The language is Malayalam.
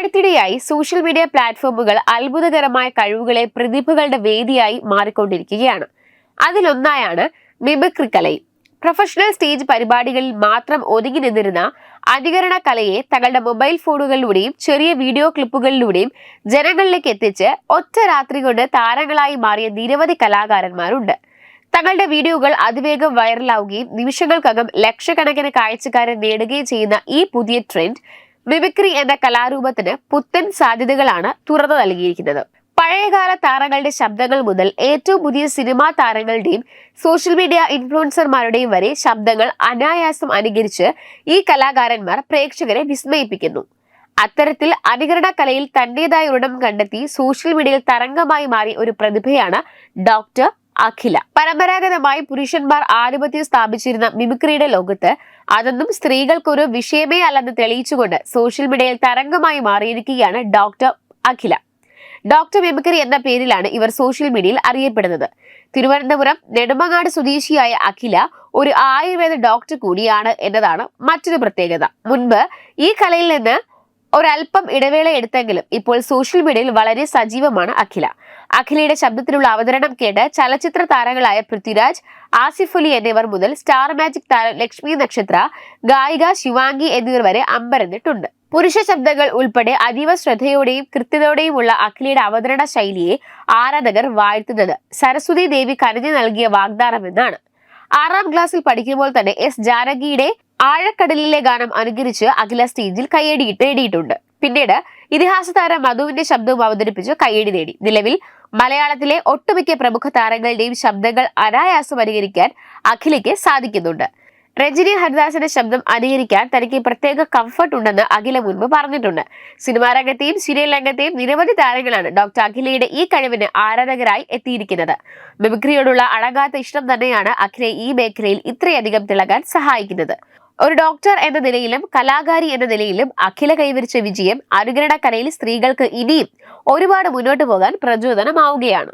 അടുത്തിടെയായി സോഷ്യൽ മീഡിയ പ്ലാറ്റ്ഫോമുകൾ അത്ഭുതകരമായ കഴിവുകളെ പ്രതിഭകളുടെ വേദിയായി മാറിക്കൊണ്ടിരിക്കുകയാണ്. അതിലൊന്നായാണ് മിമിക്രി കലയും പ്രൊഫഷണൽ സ്റ്റേജ് പരിപാടികളിൽ മാത്രം ഒതുങ്ങി നിന്നിരുന്ന അനുകരണ കലയെ തങ്ങളുടെ മൊബൈൽ ഫോണുകളിലൂടെയും ചെറിയ വീഡിയോ ക്ലിപ്പുകളിലൂടെയും ജനങ്ങളിലേക്ക് എത്തിച്ച് ഒറ്റ രാത്രി കൊണ്ട് താരങ്ങളായി മാറിയ നിരവധി കലാകാരന്മാരുണ്ട്. തങ്ങളുടെ വീഡിയോകൾ അതിവേഗം വൈറലാവുകയും നിമിഷങ്ങൾക്കകം ലക്ഷക്കണക്കിന് കാഴ്ചക്കാരെ നേടുകയും ചെയ്യുന്ന ഈ പുതിയ ട്രെൻഡ് മിമിക്രി എന്ന കലാരൂപത്തിന് പുത്തൻ സാധ്യതകളാണ് തുറന്നു നൽകിയിരിക്കുന്നത്. പഴയകാല താരങ്ങളുടെ ശബ്ദങ്ങൾ മുതൽ ഏറ്റവും പുതിയ സിനിമാ താരങ്ങളുടെയും സോഷ്യൽ മീഡിയ ഇൻഫ്ലുവൻസർമാരുടെയും വരെ ശബ്ദങ്ങൾ അനായാസം അനുകരിച്ച് ഈ കലാകാരന്മാർ പ്രേക്ഷകരെ വിസ്മയിപ്പിക്കുന്നു. അത്തരത്തിൽ അനുകരണ കലയിൽ തന്റേതായ ഉടം കണ്ടെത്തി സോഷ്യൽ മീഡിയയിൽ തരംഗമായി മാറിയ ഒരു പ്രതിഭയാണ് ഡോക്ടർ അഖില. പരമ്പരാഗതമായി പുരുഷന്മാർ ആധിപത്യം സ്ഥാപിച്ചിരുന്ന മിമിക്രിയുടെ ലോകത്ത് അതൊന്നും സ്ത്രീകൾക്കൊരു വിഷയമേ അല്ലെന്ന് തെളിയിച്ചുകൊണ്ട് സോഷ്യൽ മീഡിയയിൽ തരംഗമായി മാറിയിരിക്കുകയാണ് ഡോക്ടർ അഖില. ഡോക്ടർ മിമിക്രി എന്ന പേരിലാണ് ഇവർ സോഷ്യൽ മീഡിയയിൽ അറിയപ്പെടുന്നത്. തിരുവനന്തപുരം നെടുമങ്ങാട് സ്വദേശിയായ അഖില ഒരു ആയുർവേദ ഡോക്ടർ കൂടിയാണ് എന്നതാണ് മറ്റൊരു പ്രത്യേകത. മുൻപ് ഈ കലയിൽ നിന്ന് ഒരല്പം ഇടവേള എടുത്തെങ്കിലും ഇപ്പോൾ സോഷ്യൽ മീഡിയയിൽ വളരെ സജീവമാണ് അഖില. അഖിലയുടെ ശബ്ദത്തിലുള്ള അവതരണം കേട്ട് ചലച്ചിത്ര താരങ്ങളായ പൃഥ്വിരാജ് ആസിഫ് അലി എന്നിവർ മുതൽ സ്റ്റാർ മാജിക് താരം ലക്ഷ്മി നക്ഷത്ര ഗായിക ശിവാംഗി എന്നിവർ വരെ അമ്പരന്നിട്ടുണ്ട്. പുരുഷ ശബ്ദങ്ങൾ ഉൾപ്പെടെ അതീവ ശ്രദ്ധയോടെയും കൃത്യതയോടെയുമുള്ള അഖിലയുടെ അവതരണ ശൈലിയെ ആരാധകർ വാഴ്ത്തുന്നത് സരസ്വതി ദേവി കനിഞ്ഞു നൽകിയ വാഗ്ദാനം എന്നാണ് ആറാം ക്ലാസ്സിൽ പഠിക്കുമ്പോൾ തന്നെ എസ് ജാനകിയുടെ ആഴക്കടലിലെ ഗാനം അനുകരിച്ച് അഖില സ്റ്റേജിൽ കയ്യടി നേടിയിട്ടുണ്ട്. പിന്നീട് ഇതിഹാസ താരം മധുവിന്റെ ശബ്ദവും അവതരിപ്പിച്ച് കയ്യടി നേടി. നിലവിൽ മലയാളത്തിലെ ഒട്ടുമിക്ക പ്രമുഖ താരങ്ങളുടെയും ശബ്ദങ്ങൾ അനായാസം അനുകരിക്കാൻ അഖിലയ്ക്ക് സാധിക്കുന്നുണ്ട്. രജനി ഹരിദാസിന്റെ ശബ്ദം അനുകരിക്കാൻ തനിക്ക് പ്രത്യേക കംഫർട്ട് ഉണ്ടെന്ന് അഖില മുൻപ് പറഞ്ഞിട്ടുണ്ട്. സിനിമാ രംഗത്തെയും സീരിയൽ രംഗത്തെയും നിരവധി താരങ്ങളാണ് ഡോക്ടർ അഖിലയുടെ ഈ കഴിവിന് ആരാധകരായി എത്തിയിരിക്കുന്നത്. മിമിക്രിയോടുള്ള അടങ്ങാത്ത ഇഷ്ടം തന്നെയാണ് അഖിലയെ ഈ മേഖലയിൽ ഇത്രയധികം തിളങ്ങാൻ സഹായിക്കുന്നത്. ഒരു ഡോക്ടർ എന്ന നിലയിലും കലാകാരി എന്ന നിലയിലും അഖില കൈവരിച്ച വിജയം അനുകരണ കലയിൽ സ്ത്രീകൾക്ക് ഇനിയും ഒരുപാട് മുന്നോട്ട് പോകാൻ പ്രചോദനമാവുകയാണ്.